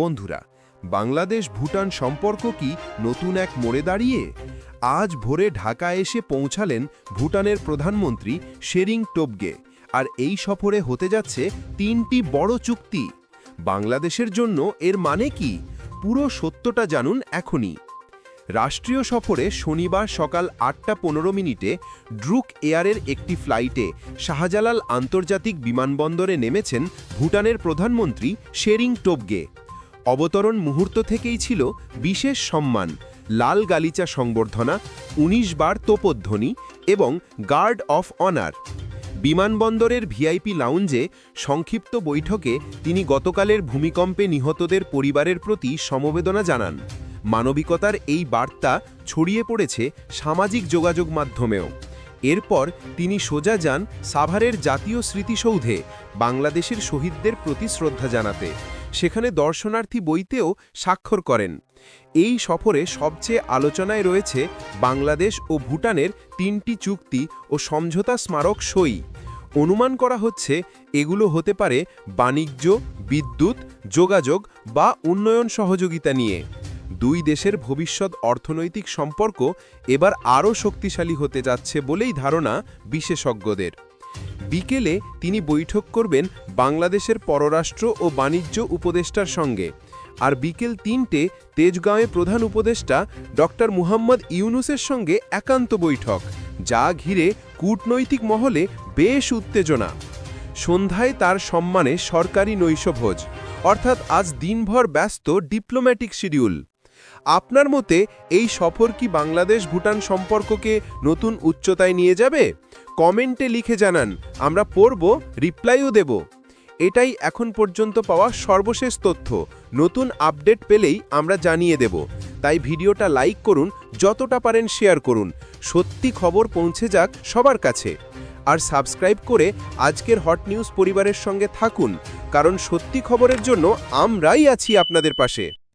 বন্ধুরা, বাংলাদেশ ভুটান সম্পর্ক কি নতুন এক মোড়ে দাঁড়িয়ে? আজ ভোরে ঢাকা এসে পৌঁছালেন ভুটানের প্রধানমন্ত্রী শেরিং টোবগে আর এই সফরে হতে যাচ্ছে তিনটি বড় চুক্তি। বাংলাদেশের জন্য এর মানে কি? পুরো সত্যটা জানুন এখনই। রাষ্ট্রীয় সফরে শনিবার সকাল আটটা পনেরো মিনিটে ড্রুক এয়ারের একটি ফ্লাইটে শাহজালাল আন্তর্জাতিক বিমানবন্দরে নেমেছেন ভুটানের প্রধানমন্ত্রী শেরিং টোবগে অবতরণ মুহূর্ত থেকেই ছিল বিশেষ সম্মান, লাল গালিচা সংবর্ধনা ১৯ বার তোপধ্বনি এবং গার্ড অফ অনার। বিমানবন্দরের ভিআইপি লাউঞ্জে সংক্ষিপ্ত বৈঠকে তিনি গতকালের ভূমিকম্পে নিহতদের পরিবারের প্রতি সমবেদনা জানান। মানবিকতার এই বার্তা ছড়িয়ে পড়েছে সামাজিক যোগাযোগ মাধ্যমেও। এরপর তিনি সোজা যান সাভারের জাতীয় স্মৃতিসৌধে, বাংলাদেশের শহীদদের প্রতি শ্রদ্ধা জানাতে। সেখানে দর্শনার্থী বইতেও স্বাক্ষর করেন। এই সফরে সবচেয়ে আলোচনায় রয়েছে বাংলাদেশ ও ভুটানের তিনটি চুক্তি ও সমঝোতা স্মারক সই। অনুমান করা হচ্ছে এগুলো হতে পারে বাণিজ্য, বিদ্যুৎ, যোগাযোগ বা উন্নয়ন সহযোগিতা নিয়ে। দুই দেশের ভবিষ্যৎ অর্থনৈতিক সম্পর্ক এবার আরও শক্তিশালী হতে যাচ্ছে বলেই ধারণা বিশেষজ্ঞদের। বিকেলে তিনি বৈঠক করবেন বাংলাদেশের পররাষ্ট্র ও বাণিজ্য উপদেষ্টার সঙ্গে। আর বিকেল তিনটে তেজগাঁওয়ে প্রধান উপদেষ্টা ডক্টর মুহাম্মদ ইউনুসের সঙ্গে একান্ত বৈঠক, যা ঘিরে কূটনৈতিক মহলে বেশ উত্তেজনা। সন্ধ্যায় তার সম্মানে সরকারি নৈশভোজ, অর্থাৎ আজ দিনভর ব্যস্ত ডিপ্লোম্যাটিক শিডিউল। আপনার মতে এই সফর কি বাংলাদেশ ভুটান সম্পর্ককে নতুন উচ্চতায় নিয়ে যাবে? কমেন্টে লিখে জানান, আমরা পড়ব, রিপ্লাইও দেব। এটাই এখন পর্যন্ত পাওয়া সর্বশেষ তথ্য। নতুন আপডেট পেলেই আমরা জানিয়ে দেব। তাই ভিডিওটা লাইক করুন, যতটা পারেন শেয়ার করুন। সত্যি খবর পৌঁছে যাক সবার কাছে। আর সাবস্ক্রাইব করে আজকের হট নিউজ পরিবারের সঙ্গে থাকুন, কারণ সত্যি খবরের জন্য আমরাই আছি আপনাদের পাশে।